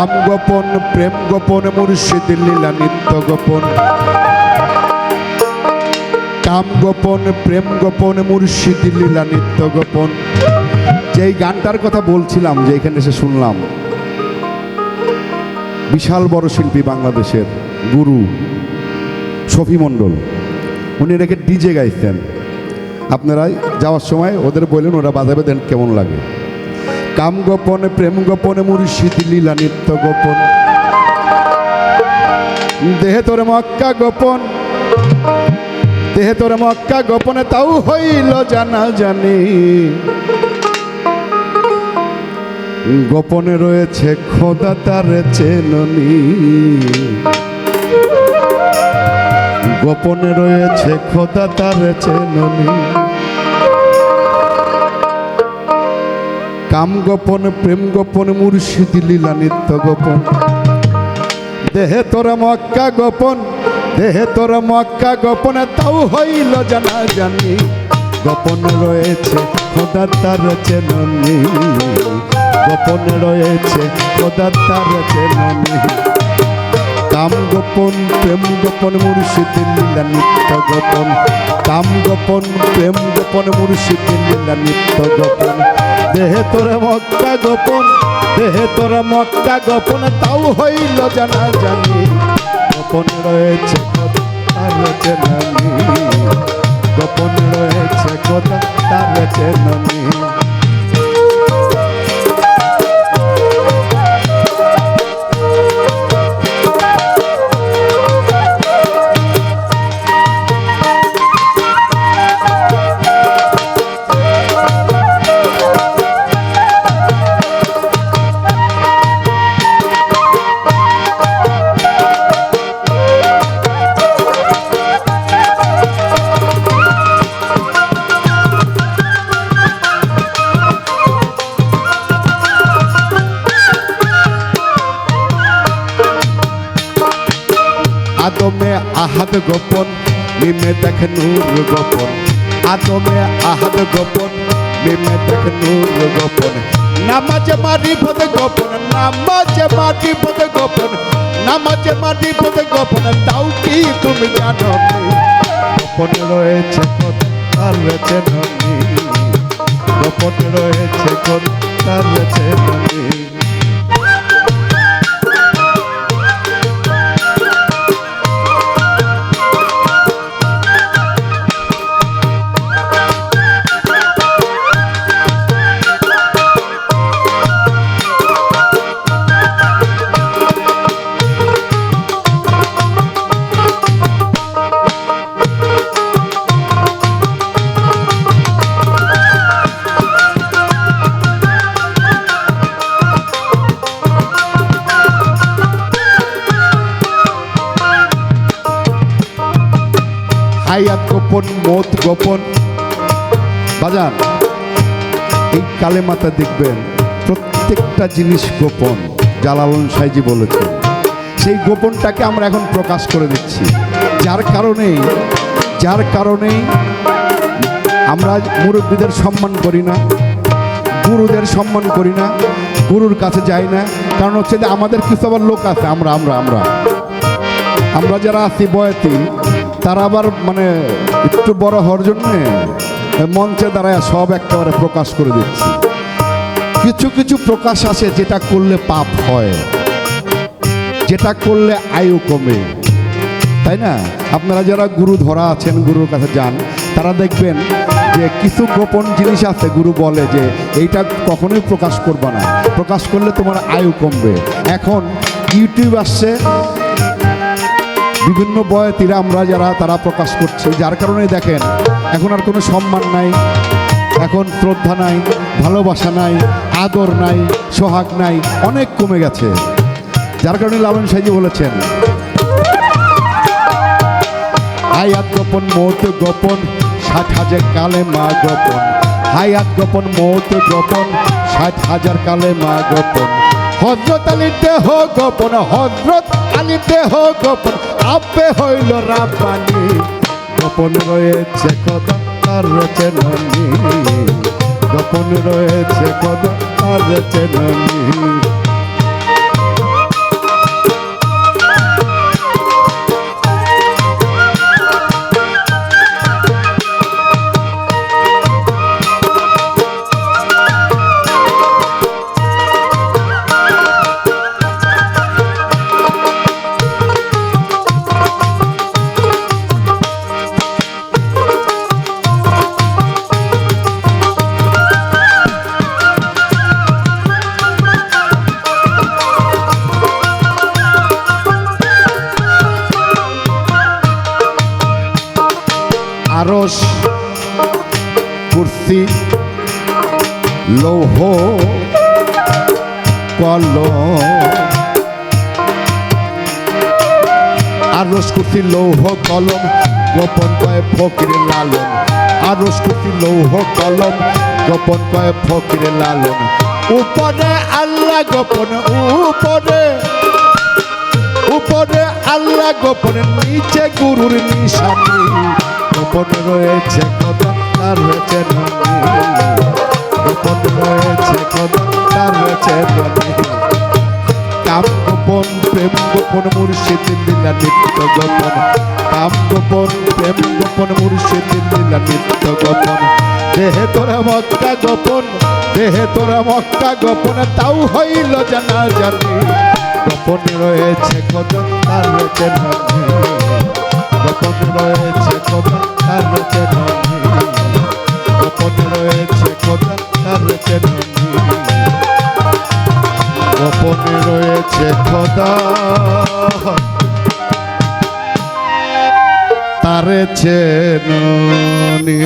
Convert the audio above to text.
কাম গোপন, প্রেম গোপন, মুর্শিদ লীলা নিত্য গোপন। কাম গোপন, প্রেম গোপন, মুর্শিদ লীলা নিত্য গোপন। যেই গানটার কথা বলছিলাম, যে এখানে এসে শুনলাম, বিশাল বড় শিল্পী বাংলাদেশের গুরু শফি মণ্ডল। উনি রেখে ডিজে গাইতেন। আপনারা যাওয়ার সময় ওদের বললেন, ওরা বাজাবে দেন কেমন লাগে? কাম গোপনে, প্রেম গোপনে, মুর্শিদ লীলা নিত্য গোপন। দেহে তোর মক্কা গোপন, দেহে তোর মক্কা গোপনে, তাও হইল জানা জানি। গোপনে রয়েছে খোদা তার চেননি। গোপনে রয়েছে খোদা তার চেননি। কাম গোপন, প্রেম গোপন, মুর্শিদ লীলা নিত্য গোপন। দেহে তোর মক্কা গোপন, দেহে তোর মক্কা গোপনে, তাও হইল জানা জানি। গোপন রয়েছে খোদা তার চেননি। গোপন রয়েছে খোদা তার চেননি। কাম গোপন, প্রেম গোপন, মুর্শিদ লীলা নিত্য গোপন। কাম গোপন, প্রেম গোপন, মুর্শিদ লীলা নিত্য গোপন। দেহে তোর মক্কা গোপন, দেহে তোর মক্কা গোপন, তাও হইল জানা জানি। গোপন রয়েছে তার চেনানি। গোপন রয়েছে কথা তার আদমে আহাদ গোপন, মিমে দেখ নূর গোপন। আদমে আহাদ গোপন, মিমে দেখ নূর গোপন। নামাজে মারি পদে গোপন, নামাজে মারি পদে গোপন। নামাজে মারি পদে গোপন, তাও কি তুমি জানো গোপন রয়েছে কত তার রয়েছে চেননি গোপন রয়েছে কত তার রয়েছে চেননি হায়াত গোপন মত গোপন। বাজান, এই কালে মাতা দেখবেন, প্রত্যেকটা জিনিস গোপন জালালন সাইজি বলেছেন। সেই গোপনটাকে আমরা এখন প্রকাশ করে দিচ্ছি। যার কারণে যার কারণেই আমরা মুরব্বীদের সম্মান করি না, গুরুদের সম্মান করি না, গুরুর কাছে যাই না। কারণ হচ্ছে যে আমাদের কিছু আবার লোক আছে, আমরা আমরা আমরা। আমরা যারা আছি বয়তি তারা আবার মানে একটু বড় হওয়ার জন্যে মঞ্চে দাঁড়ায় সব একেবারে প্রকাশ করে দিচ্ছি। কিছু কিছু প্রকাশ আছে যেটা করলে পাপ হয়, যেটা করলে আয়ু কমে। তাই না? আপনারা যারা গুরু ধরা আছেন, গুরুর কাছে যান, তারা দেখবেন যে কিছু গোপন জিনিস আছে, গুরু বলে যে এইটা কখনোই প্রকাশ করবা না। প্রকাশ করলে তোমার আয়ু কমবে। এখন ইউটিউব আসছে বিভিন্ন বয়তীরা আমরা যারা, তারা প্রকাশ করছে। যার কারণে দেখেন, এখন আর কোনো সম্মান নাই, এখন শ্রদ্ধা নাই, ভালোবাসা নাই, আদর নাই, সোহাগ নাই, অনেক কমে গেছে। যার কারণে লালন সাইজি বলেছেন, হায়াত গোপন, মৌত গোপন, ষাট হাজার কালে মা গোপন। হায়াত গোপন, মৌত গোপন, ষাট হাজার কালে মা গোপন। হজরত আলীর দেহ গোপন, হজরত আলীর দেহ গোপন, আপে হইল রাব্বানি। গোপন রয়েছে কদা তার চেননি গোপন রয়েছে কদা তার চেননি করছি লৌহ, কলম। আরস করছি লৌহ, কলম, গোপন কয়ে ফকির লালন। আরস করছি লৌহ, কলম, গোপন কয়ে ফকির লালন। উপরে আল্লাহ গোপন, উপরে। উপরে আল্লাহ গোপন, নিচে গুরুর নিশানি। গোপন রয়েছে কদম, তার রয়েছে গোপন রয়েছে কদম, তার রয়েছে কাম গোপন প্রেম গোপন মুর্শিদ লীলা নিত্য গোপন। কাম গোপন প্রেম গোপন মুর্শিদ লীলা নিত্য গোপন। দেহে তোরা মক্কা গোপন, দেহে তোরা মক্কা গোপন, তাও হইল জানা জানি। গোপন রয়েছে কদম, তার রয়েছে গোপন রয়েছে কদম তার ননি গোপন রয়েছে কদম তার ননি গোপনে রয়েছে খোদা তারে চেনি